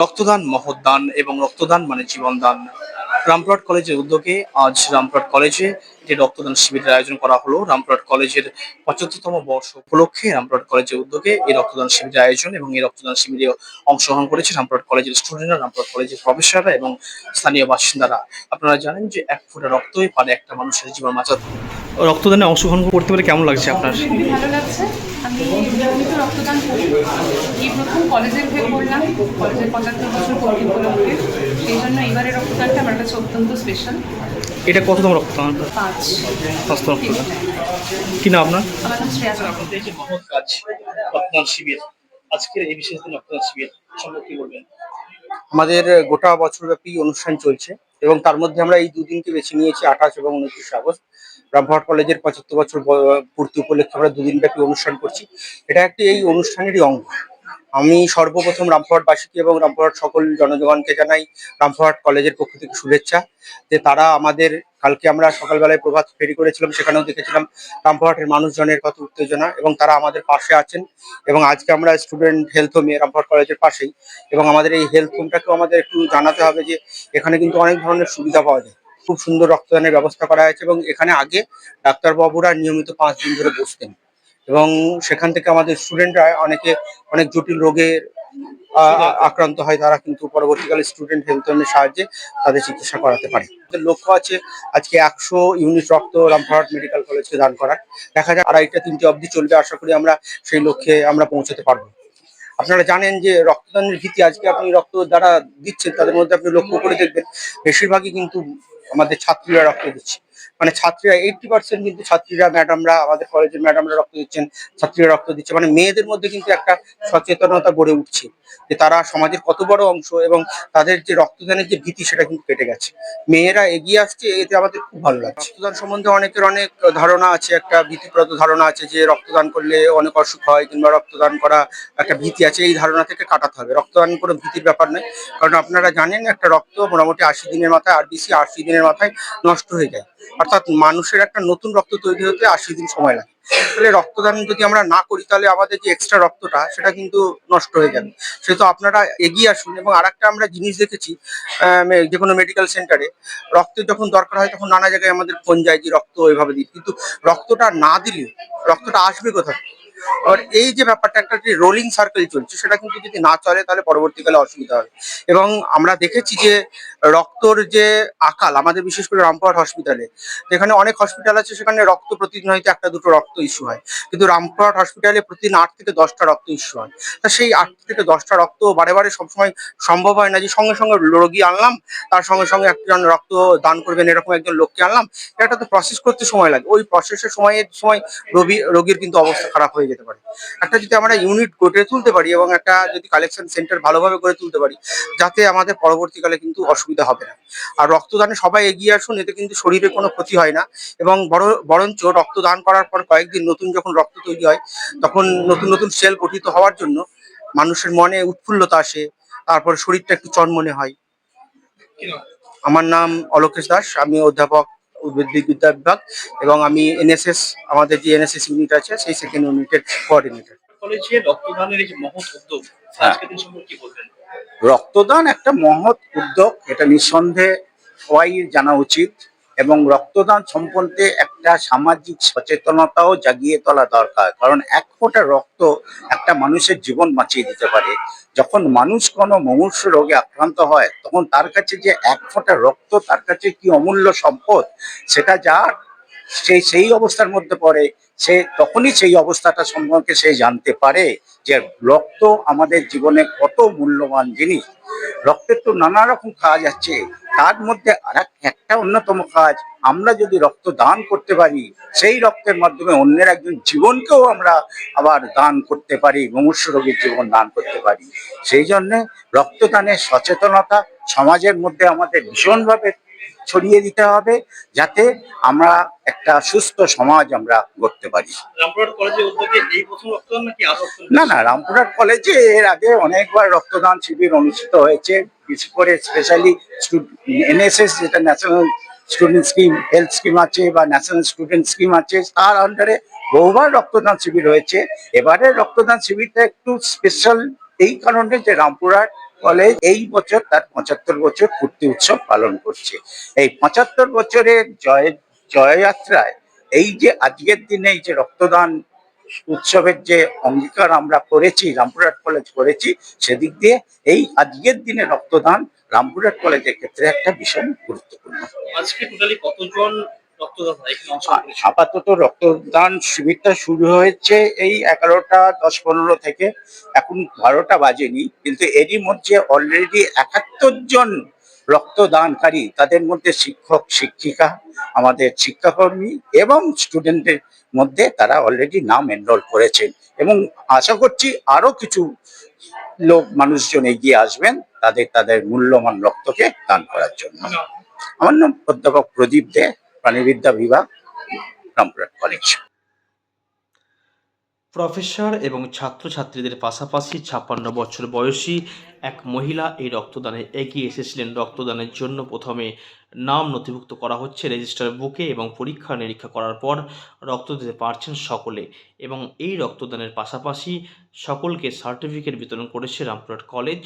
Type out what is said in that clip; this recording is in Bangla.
রক্তদান, মহৎদান এবং রক্তদান মানে জীবনদান। রামপুরহাট কলেজের উদ্যোগে আজ রামপুরহাট কলেজে একটি রক্তদান শিবিরের আয়োজন করা হলো। রামপুরহাট কলেজের পঁচাত্তরতম বর্ষ উপলক্ষে রামপুরহাট কলেজের উদ্যোগে এই রক্তদান শিবিরের আয়োজন এবং এই রক্তদান শিবিরে অংশগ্রহণ করেছে রামপুরহাট কলেজের স্টুডেন্টরা, রামপুরহাট কলেজের প্রফেসররা এবং স্থানীয় বাসিন্দারা। আপনারা জানেন যে এক ফোঁটা রক্তই পারে একটা মানুষের জীবন বাঁচাতে। রক্তদানে অংশগ্রহণ করতে পেরে কেমন লাগছে আপনার? ভালো লাগছে। আমি নিয়মিত রক্তদান করি। এই প্রথম কলেজের হয়ে করলাম কলেজের পঁচাত্তর বছর পূর্তি উপলক্ষে সেই জন্য এবারের রক্তদানটা আমার কাছে অত্যন্ত স্পেশাল এটা কততম রক্তদান? পাঁচ। স্বাস্থ্য রক্তদান। কি না আপনার? আমার নাম শ্রেয়া। মহৎ কাজ রক্তদান শিবির আজকের এই বিশেষ দিন রক্তদান শিবির সম্পর্কে কি বলবেন? আমাদের গোটা বছরব্যাপী অনুষ্ঠান চলছে। এবং তার মধ্যে আমরা এই দুদিনকে বেছে নিয়েছি আঠাশ এবং উনত্রিশে আগস্ট। রামপুরহাট কলেজের পঁচাত্তর বছর পূর্তি উপলক্ষে আমরা দুদিন ব্যাপী অনুষ্ঠান করছি। এটা একটি এই অনুষ্ঠানেরই অঙ্গ। আমি সর্বপ্রথম রামপুরহাটবাসীকে এবং রামপুরহাট সকল জনগণকে জানাই রামপুরহাট কলেজের পক্ষ থেকে শুভেচ্ছা। যে তারা আমাদের, কালকে আমরা সকালবেলায় প্রভাত ফেরি করেছিলাম, সেখানেও দেখেছিলাম রামপুরহাটের মানুষজনের কত উত্তেজনা এবং তারা আমাদের পাশে আছেন এবং আজকে আমরা স্টুডেন্ট হেলথ হোমে রামপুরহাট কলেজের পাশেই এবং আমাদের এই হেলথ হোমটাকেও আমাদের একটু জানাতে হবে যে এখানে কিন্তু অনেক ধরনের সুবিধা পাওয়া যায়। খুব সুন্দর রক্তদানের ব্যবস্থা করা হয়েছে এবং এখানে আগে ডাক্তারবাবুরা নিয়মিত পাঁচ দিন ধরে বসতেন। এবং সেখান থেকে আমাদের স্টুডেন্টরা অনেকে অনেক জটিল আ- আক্রান্ত হয়, তারা কিন্তু পরবর্তীকালে স্টুডেন্ট হেলথ হোমের সাহায্যে তাদের চিকিৎসা করাতে পারে। লক্ষ্য আছে আজকে একশো ইউনিট রক্ত রামপুরহাট মেডিকেল কলেজকে দান করার। দেখা যায় আড়াইটা, তিনটে অবধি চলবে, আশা করি আমরা সেই লক্ষ্যে আমরা পৌঁছাতে পারব। আপনারা জানেন যে রক্তদানের ভীতি আজকে আপনি রক্ত যারা দিচ্ছেন, তাদের মধ্যে আপনি লক্ষ্য করে দেখবেন, বেশিরভাগই কিন্তু আমাদের ছাত্রীরা রক্ত দিচ্ছে। মানে ছাত্রীরা এইটটি পার্সেন্ট কিন্তু ছাত্রীরা ম্যাডামরা আমাদের কলেজের ম্যাডামরা রক্ত দিচ্ছেন, ছাত্রীরা রক্ত দিচ্ছে। মানে মেয়েদের মধ্যে কিন্তু একটা সচেতনতা গড়ে উঠছে যে তারা সমাজের কত বড় অংশ এবং তাদের যে রক্তদানের যে ভীতি সেটা কিন্তু কেটে গেছে। মেয়েরা এগিয়ে আসছে, এতে আমাদের খুব ভালো লাগছে। রক্তদান সম্বন্ধে অনেকের অনেক ধারণা আছে, একটা ভীতিপ্রদ ধারণা আছে যে রক্তদান করলে অনেক অসুখ হয় কিংবা রক্তদান করা একটা ভীতি আছে, এই ধারণা থেকে কাটাতে হবে। রক্তদান কোনো ভীতির ব্যাপার নয়, কারণ আপনারা জানেন একটা রক্ত মোটামুটি আশি দিনের মাথায়, আর বেশি আশি দিনের মাথায় নষ্ট হয়ে যায়। অর্থাৎ মানুষের একটা নতুন রক্ত তৈরি হতে আশি দিন সময় লাগে। তাহলে রক্তদান যদি আমরা না করি, তাহলে আমাদের যে এক্সট্রা রক্তটা, সেটা কিন্তু নষ্ট হয়ে যাবে। সেহেতু আপনারা এগিয়ে আসুন এবং আরেকটা আমরা জিনিস দেখেছি যে কোনো মেডিকেল সেন্টারে রক্তের যখন দরকার হয়, তখন নানা জায়গায় আমাদের ফোন যায় যে রক্ত এভাবে দিই। কিন্তু রক্তটা না দিলে, রক্তটা আসবে কোথা আর এই যে ব্যাপারটা একটা যে রোলিং সার্কেল চলছে, সেটা কিন্তু যদি না চলে তাহলে পরবর্তীকালে অসুবিধা হবে। এবং আমরা দেখেছি যে রক্তর যে আকাল, আমাদের বিশেষ করে রামপুরহাট হসপিটালে যেখানে অনেক হসপিটাল আছে, সেখানে রক্ত প্রতিদিন হয়তো একটা দুটো রক্ত ইস্যু হয়। কিন্তু রামপুরহাট হসপিটালে প্রতিদিন আট থেকে দশটা রক্ত ইস্যু হয়। তা সেই আট থেকে দশটা রক্ত বারে বারে সবসময় সম্ভব হয় না যে সঙ্গে সঙ্গে রোগী আনলাম, তার সঙ্গে সঙ্গে একজন রক্ত দান করবেন, এরকম একজন লোককে আনলাম। এটা তো প্রসেস করতে সময় লাগে। ওই প্রসেসের সময়ের সময় রোগী রোগীর কিন্তু অবস্থা খারাপ হয়ে যেতে পারে। একটা যদি আমরা ইউনিট গড়ে তুলতে পারি এবং একটা যদি কালেকশন সেন্টার ভালোভাবে গড়ে তুলতে পারি যাতে আমাদের পরবর্তীকালে কিন্তু অসুবিধা হবে না। আর রক্তদানে সবাই এগিয়ে আসুন এতে কিন্তু শরীরে কোনো ক্ষতি হয় না। এবং বড় বরঞ্চ রক্তদান করার পর কয়েকদিন নতুন যখন রক্ত তৈরি হয় তখন নতুন নতুন সেল গঠিত হওয়ার জন্য মানুষের মনে উৎফুল্লতা আসে তারপর শরীরটা একটু চনমনে হয়। আমার নাম অলোকেশ দাস আমি অধ্যাপক উদ্ভিদ বিদ্যা বিভাগ এবং আমি এনএসএস আমাদের যে এনএসএস ইউনিট আছে সেই সেকেন্ড ইউনিটের কোঅর্ডিনেটর কলেজে রক্তদানের এই যে মহৎ উদ্যোগ হ্যাঁ। সম্পর্কে বলবেন? রক্তদান একটা মহৎ উদ্যোগ এটা নিঃসন্দেহে সবাই জানা উচিত। এবং রক্তদান সম্পর্কে একটা সামাজিক সচেতনতাও জাগিয়ে তোলা দরকার। কারণ এক ফোঁটা রক্ত একটা মানুষের জীবন বাঁচিয়ে দিতে পারে। যখন মানুষ কোনো মনুষ্য রোগে আক্রান্ত হয়, তখন তার কাছে যে এক ফোঁটা রক্ত, তার কাছে কি অমূল্য সম্পদ? সেটা যার সেই সেই অবস্থার মধ্যে পড়ে, সে তখনই সেই অবস্থাটা সম্পর্কে সে জানতে পারে যে রক্ত আমাদের জীবনে কত মূল্যবান জিনিস। রক্তের তো নানা রকম কাজ আছে, তার মধ্যে আর একটা অন্যতম কাজ, আমরা যদি রক্ত দান করতে পারি, সেই রক্তের মাধ্যমে অন্যের একজন জীবনকেও আমরা আবার দান করতে পারি, মুমূর্ষ রোগীর জীবন দান করতে পারি। সেই জন্যে রক্তদানের সচেতনতা সমাজের মধ্যে আমাদের ভীষণভাবে ছড়িয়ে দিতে হবে যাতে আমরা একটা সুস্থ সমাজ আমরা গড়তে পারি? না না রামপুরহাট কলেজে এর আগে অনেকবার রক্তদান শিবির অনুষ্ঠিত হয়েছে। বিশেষ করে স্পেশালি এনএসএস যেটা national student scheme health scheme আছে বা ন্যাশনাল স্টুডেন্ট স্কিম আছে তার আন্ডারে বহুবার রক্তদান শিবির হয়েছে। এবারে রক্তদান শিবিরটা একটু স্পেশাল এই কারণে যে রামপুরহাট কলেজ এই বছর তার পঁচাত্তর বছর পূর্তি উৎসব পালন করছে। এই পঁচাত্তর বছরের জয়, জয়যাত্রায় এই যে আজকের দিনে এই যে রক্তদান উৎসবের যে অঙ্গীকার আমরা করেছি, রামপুরহাট কলেজ করেছি, সেদিক দিয়ে এই আজকের দিনে রক্তদান রামপুরহাট কলেজের ক্ষেত্রে একটা ভীষণ গুরুত্বপূর্ণ। আজকে টোটালি কতজন আপাতত রক্তদান শিবিরটা শুরু হয়েছে এই এগারোটা দশ পনেরো থেকে। এখন বারোটা বাজেনি কিন্তু এরই মধ্যে অলরেডি একাত্তর জন রক্তদানকারী তাদের মধ্যে শিক্ষক শিক্ষিকা আমাদের শিক্ষাকর্মী এবং স্টুডেন্টদের মধ্যে তারা অলরেডি নাম এনরোল করেছেন। এবং আশা করছি আরও কিছু লোক মানুষজন এগিয়ে আসবেন তাদের তাদের মূল্যবান রক্তকে দান করার জন্য। আমার নাম অধ্যাপক প্রদীপ দে। প্রাণীবিদ্যা বিভাগ রামপুরহাট কলেজ প্রফেসর এবং ছাত্রছাত্রীদের পাশাপাশি ছাপ্পান্ন বছর বয়সী এক মহিলা এই রক্তদানে এগিয়ে এসেছিলেন। রক্তদানের জন্য প্রথমে নাম নথিভুক্ত করা হচ্ছে রেজিস্টার বুকে এবং পরীক্ষা নিরীক্ষা করার পর রক্ত দিতে পারছেন সকলে এবং এই রক্তদানের পাশাপাশি সকলকে সার্টিফিকেট বিতরণ করেছে রামপুরহাট কলেজ।